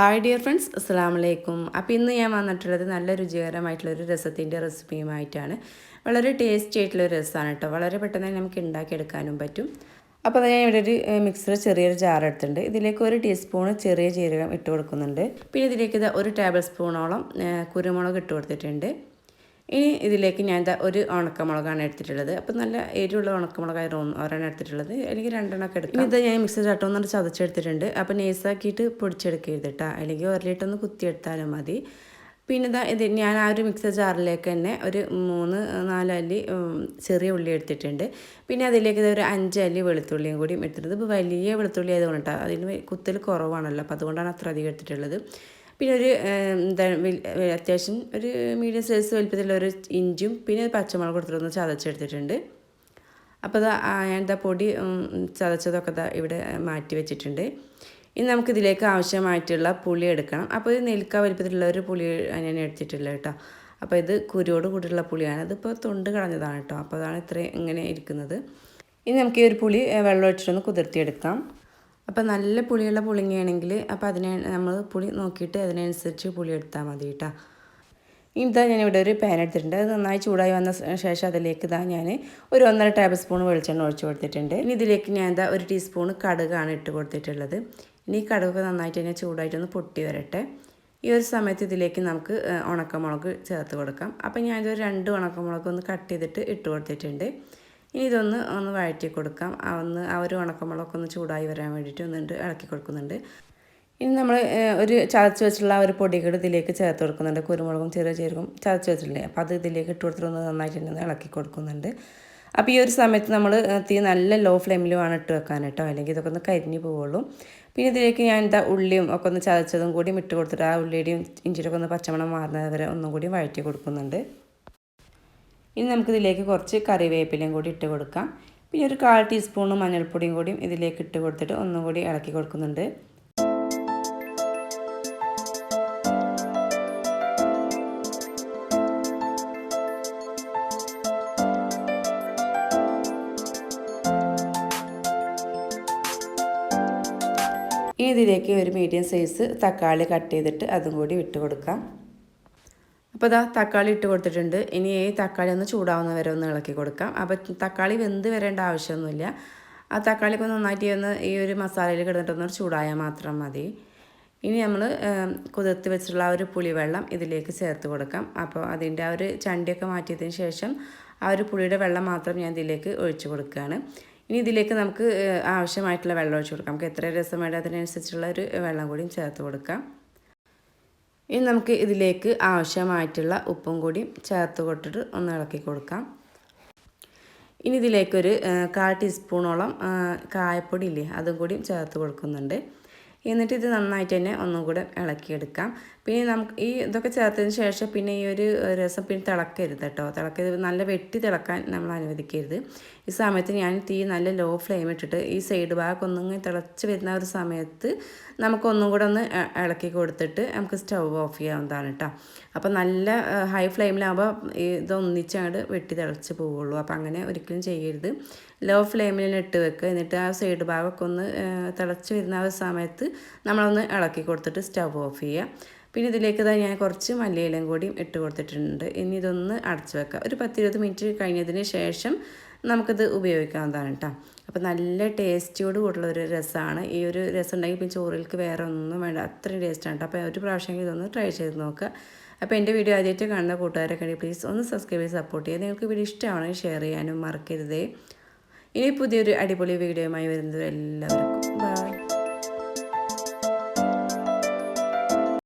Hi dear friends അസ്സാം വലൈക്കും അപ്പോൾ ഇന്ന് ഞാൻ വന്നിട്ടുള്ളത് നല്ല രുചികരമായിട്ടുള്ളൊരു രസത്തിന്റെ റെസിപ്പിയുമായിട്ടാണ്. വളരെ ടേസ്റ്റി ആയിട്ടുള്ളൊരു രസമാണ് കേട്ടോ വളരെ പെട്ടെന്ന് തന്നെ നമുക്ക് ഉണ്ടാക്കിയെടുക്കാനും പറ്റും. അപ്പോൾ അത് ഞാൻ ഇവിടെ ഒരു മിക്സർ ചെറിയൊരു ജാർ എടുത്തിട്ടുണ്ട്. ഇതിലേക്ക് ഒരു ടീസ്പൂൺ ചെറിയ ജീരകം ഇട്ട് കൊടുക്കുന്നുണ്ട്. പിന്നെ ഇതിലേക്ക് ഇത് ഒരു ടേബിൾ സ്പൂണോളം കുരുമുളക് ഇട്ട് കൊടുത്തിട്ടുണ്ട്. ഇനി ഇതിലേക്ക് ഞാൻ എന്താ ഒരു ഉണക്കമുളകാണ് എടുത്തിട്ടുള്ളത്. അപ്പോൾ നല്ല എരിവുള്ള ഉണക്കമുളകായിരുന്നു ഒരെണ്ണം എടുത്തിട്ടുള്ളത്. അല്ലെങ്കിൽ രണ്ടെണ്ണമൊക്കെ എടുക്കും ഇത് ഞാൻ മിക്സർ ചട്ടൊന്നും ചതച്ചെടുത്തിട്ടുണ്ട്. അപ്പോൾ നേസാക്കിയിട്ട് പൊടിച്ചെടുക്കരുത് കേട്ടോ അല്ലെങ്കിൽ ഒരലിട്ടൊന്ന് കുത്തിയെടുത്താലും മതി. പിന്നെ ഇതാ ഇത് ഞാൻ ആ ഒരു മിക്സർ ജാറിലേക്ക് തന്നെ ഒരു മൂന്ന് നാല് അല്ലി ചെറിയ ഉള്ളി എടുത്തിട്ടുണ്ട്. പിന്നെ അതിലേക്ക് ഒരു അഞ്ച് അല്ലി വെളുത്തുള്ളിയും കൂടി എടുത്തിട്ടുണ്ട് ഇപ്പോൾ വലിയ വെളുത്തുള്ളി ആയതുകൊണ്ട് കേട്ടോ അതിന് കുത്തൽ കുറവാണല്ലോ. അപ്പോൾ അതുകൊണ്ടാണ് അത്ര അധികം എടുത്തിട്ടുള്ളത്. പിന്നെ ഒരു എന്താ അത്യാവശ്യം ഒരു മീഡിയം സൈസ് വലിപ്പത്തിലുള്ള ഒരു ഇഞ്ചും പിന്നെ പച്ചമുളക് കൊടുത്തിട്ടൊന്ന് ചതച്ചെടുത്തിട്ടുണ്ട്. അപ്പോൾ എന്താ പൊടി ചതച്ചതൊക്കെ ഇതാ ഇവിടെ മാറ്റി വെച്ചിട്ടുണ്ട്. ഇനി നമുക്കിതിലേക്ക് ആവശ്യമായിട്ടുള്ള പുളി എടുക്കണം. അപ്പോൾ ഇത് നെൽക്ക വലിപ്പത്തിലുള്ള ഒരു പുളി ഞാൻ എടുത്തിട്ടില്ല കേട്ടോ. അപ്പോൾ ഇത് കുരുവോട് കൂടിയുള്ള പുളിയാണ്. ഇതിപ്പോൾ തൊണ്ട് കളഞ്ഞതാണ് കേട്ടോ. അപ്പോൾ അതാണ് ഇത്രയും ഇങ്ങനെ ഇരിക്കുന്നത്. ഇനി നമുക്ക് ഈ ഒരു പുളി വെള്ളം ഒഴിച്ചിട്ടൊന്ന് കുതിർത്തിയെടുക്കാം. അപ്പോൾ നല്ല പുളിയുള്ള പുളിങ്ങയാണെങ്കിൽ അപ്പോൾ അതിനെ നമ്മൾ പുളി നോക്കിയിട്ട് അതിനനുസരിച്ച് പുളി എടുത്താൽ മതി കേട്ടോ. ഇതാ ഞാൻ ഇവിടെ ഒരു പാൻ എടുത്തിട്ടുണ്ട്. അത് നന്നായി ചൂടായി വന്ന ശേഷം അതിലേക്ക് ഇതാ ഞാൻ ഒരു ഒന്നര ടേബിൾ സ്പൂൺ വെളിച്ചെണ്ണ ഒഴിച്ച് കൊടുത്തിട്ടുണ്ട്. ഇനി ഇതിലേക്ക് ഞാൻ എന്താ ഒരു ടീസ്പൂൺ കടുകാണ് ഇട്ട് കൊടുത്തിട്ടുള്ളത്. ഇനി ഈ കടുകൊക്കെ നന്നായിട്ട് തന്നെ ചൂടായിട്ടൊന്ന് പൊട്ടി വരട്ടെ. ഈ ഒരു സമയത്ത് ഇതിലേക്ക് നമുക്ക് ഉണക്കമുളക് ചേർത്ത് കൊടുക്കാം. അപ്പോൾ ഞാനിതൊരു രണ്ട് ഉണക്കമുളക് ഒന്ന് കട്ട് ചെയ്തിട്ട് ഇട്ട് കൊടുത്തിട്ടുണ്ട്. ഇനി ഇതൊന്ന് ഒന്ന് വഴറ്റി കൊടുക്കാം. ഒന്ന് ആ ഒരു ഉണക്കമുളകൊക്കെ ഒന്ന് ചൂടായി വരാൻ വേണ്ടിയിട്ട് ഒന്നുണ്ട് ഇളക്കി കൊടുക്കുന്നുണ്ട്. ഇനി നമ്മൾ ഒരു ചതച്ച് വെച്ചിട്ടുള്ള ആ ഒരു പൊടികൾ ഇതിലേക്ക് ചേർത്ത് കൊടുക്കുന്നുണ്ട്. കുരുമുളകും ചെറിയ ചെറുകും ചതച്ച് വെച്ചിട്ടില്ലേ അപ്പോൾ അത് ഇതിലേക്ക് ഇട്ട് കൊടുത്തിട്ട് ഒന്ന് നന്നായിട്ട് ഇളക്കി കൊടുക്കുന്നുണ്ട്. അപ്പോൾ ഈ ഒരു സമയത്ത് നമ്മൾ തീ നല്ല ലോ ഫ്ലെയിമിൽ വേണം ഇട്ട് വെക്കാൻ കേട്ടോ. അല്ലെങ്കിൽ ഇതൊക്കെ ഒന്ന് കരിഞ്ഞു പോവുള്ളൂ. പിന്നെ ഇതിലേക്ക് ഞാൻ എന്താ ഉള്ളിയും ഒക്കെ ഒന്ന് ചതച്ചതും കൂടി ഇട്ട് കൊടുത്തിട്ട് ആ ഉള്ളിയുടെയും ഇഞ്ചിയുടെ ഒന്ന് പച്ചമണം മാറുന്നത് വരെ ഒന്നും കൂടി വഴറ്റി കൊടുക്കുന്നുണ്ട്. ഇനി നമുക്കിതിലേക്ക് കുറച്ച് കറിവേപ്പിലയും കൂടി ഇട്ട് കൊടുക്കാം. പിന്നെ ഒരു കാൽ ടീസ്പൂൺ മഞ്ഞൾപ്പൊടിയും കൂടിയും ഇതിലേക്ക് ഇട്ട് കൊടുത്തിട്ട് ഒന്നും കൂടി ഇളക്കി കൊടുക്കുന്നുണ്ട്. ഇതിലേക്ക് ഒരു മീഡിയം സൈസ് തക്കാളി കട്ട് ചെയ്തിട്ട് അതും കൂടി വിട്ട് കൊടുക്കാം. അപ്പോൾ ഇതാ തക്കാളി ഇട്ട് കൊടുത്തിട്ടുണ്ട്. ഇനി ഈ തക്കാളി ഒന്ന് ചൂടാവുന്ന വരെ ഒന്ന് ഇളക്കി കൊടുക്കാം. അപ്പോൾ തക്കാളി വെന്ത് വരേണ്ട ആവശ്യമൊന്നുമില്ല. ആ തക്കാളി ഒക്കെ നന്നായിട്ട് ഒന്ന് ഈ ഒരു മസാലയിൽ കിടന്നിട്ടൊന്ന് ചൂടായാൽ മാത്രം മതി. ഇനി നമ്മൾ കുതിർത്ത് വെച്ചിട്ടുള്ള ആ ഒരു പുളിവെള്ളം ഇതിലേക്ക് ചേർത്ത് കൊടുക്കാം. അപ്പോൾ അതിന്റെ ആ ഒരു ചണ്ടിയൊക്കെ മാറ്റിയതിന് ശേഷം ആ ഒരു പുളിയുടെ വെള്ളം മാത്രം ഞാൻ ഇതിലേക്ക് ഒഴിച്ചു കൊടുക്കുകയാണ്. ഇനി ഇതിലേക്ക് നമുക്ക് ആവശ്യമായിട്ടുള്ള വെള്ളം ഒഴിച്ചു കൊടുക്കാം. നമുക്ക് എത്ര രസം വേണ്ട അതിനനുസരിച്ചുള്ള ഒരു വെള്ളം കൂടിയും ചേർത്ത് കൊടുക്കാം. ഇനി നമുക്ക് ഇതിലേക്ക് ആവശ്യമായിട്ടുള്ള ഉപ്പും കൂടി ചേർത്ത് കൊട്ടിട്ട് ഒന്ന് ഇളക്കി കൊടുക്കാം. ഇനി ഇതിലേക്കൊരു കാൽ ടീസ്പൂണോളം കായപ്പൊടി ഇല്ലേ അതും കൂടി ചേർത്ത് കൊടുക്കുന്നുണ്ട്. എന്നിട്ട് ഇത് നന്നായിട്ട് തന്നെ ഒന്നും കൂടെ ഇളക്കിയെടുക്കാം. പിന്നെ നമുക്ക് ഈ ഇതൊക്കെ ചേർത്തതിന് ശേഷം പിന്നെ ഈ ഒരു രസം പിന്നെ തിളക്കരുത് കേട്ടോ. തിളക്കരുത് നല്ല വെട്ടി തിളക്കാൻ നമ്മൾ അനുവദിക്കരുത്. ഈ സമയത്ത് ഞാൻ തീ നല്ല ലോ ഫ്ലെയിം ഇട്ടിട്ട് ഈ സൈഡ് ഭാഗം ഒന്നും തിളച്ച് വരുന്ന ഒരു സമയത്ത് നമുക്കൊന്നും കൂടെ ഒന്ന് ഇളക്കി കൊടുത്തിട്ട് നമുക്ക് സ്റ്റൗ ഓഫ് ചെയ്യാവുന്നതാണ് കേട്ടോ. അപ്പോൾ നല്ല ഹൈ ഫ്ലെയിമിലാകുമ്പോൾ ഇതൊന്നിച്ച് അങ്ങോട്ട് വെട്ടി തിളച്ച് പോവുള്ളൂ. അപ്പോൾ അങ്ങനെ ഒരിക്കലും ചെയ്യരുത്. ലോ ഫ്ലെയിമിൽ ഇട്ട് വെക്കുക. എന്നിട്ട് ആ സൈഡ് ഭാഗമൊക്കെ ഒന്ന് തിളച്ച് വരുന്ന ആ ഒരു സമയത്ത് നമ്മളൊന്ന് ഇളക്കി കൊടുത്തിട്ട് സ്റ്റവ് ഓഫ് ചെയ്യുക പിന്നെ ഇതിലേക്ക് തന്നെ ഞാൻ കുറച്ച് മല്ലിയിലും കൂടിയും ഇട്ട് കൊടുത്തിട്ടുണ്ട്. ഇനി ഇതൊന്ന് അടച്ചു വെക്കാം. ഒരു പത്തിരുപത് മിനിറ്റ് കഴിഞ്ഞതിന് ശേഷം നമുക്കിത് ഉപയോഗിക്കാവുന്നതാണ് കേട്ടോ അപ്പോൾ നല്ല ടേസ്റ്റിയോട് കൂട്ടുള്ള ഒരു രസമാണ്. ഈ ഒരു രസം ഉണ്ടെങ്കിൽ പിന്നെ ചോറിലേക്ക് വേറെ ഒന്നും വേണ്ട. അത്രയും ടേസ്റ്റാണ് കേട്ടോ അപ്പോൾ ഒരു പ്രാവശ്യം ഇതൊന്ന് ട്രൈ ചെയ്ത് നോക്കുക അപ്പോൾ എന്റെ വീഡിയോ ആദ്യമായിട്ട് കാണുന്ന കൂട്ടുകാരൊക്കെ ഉണ്ടെങ്കിൽ പ്ലീസ് ഒന്ന് സബ്സ്ക്രൈബ് ചെയ്ത് സപ്പോർട്ട് ചെയ്യുക. നിങ്ങൾക്ക് വീഡിയോ ഇഷ്ടമാണെങ്കിൽ ഷെയർ ചെയ്യാനും മറക്കരുതേ. ഇനി പുതിയൊരു അടിപൊളി വീഡിയോയുമായി വരുന്നത് എല്ലാവർക്കും.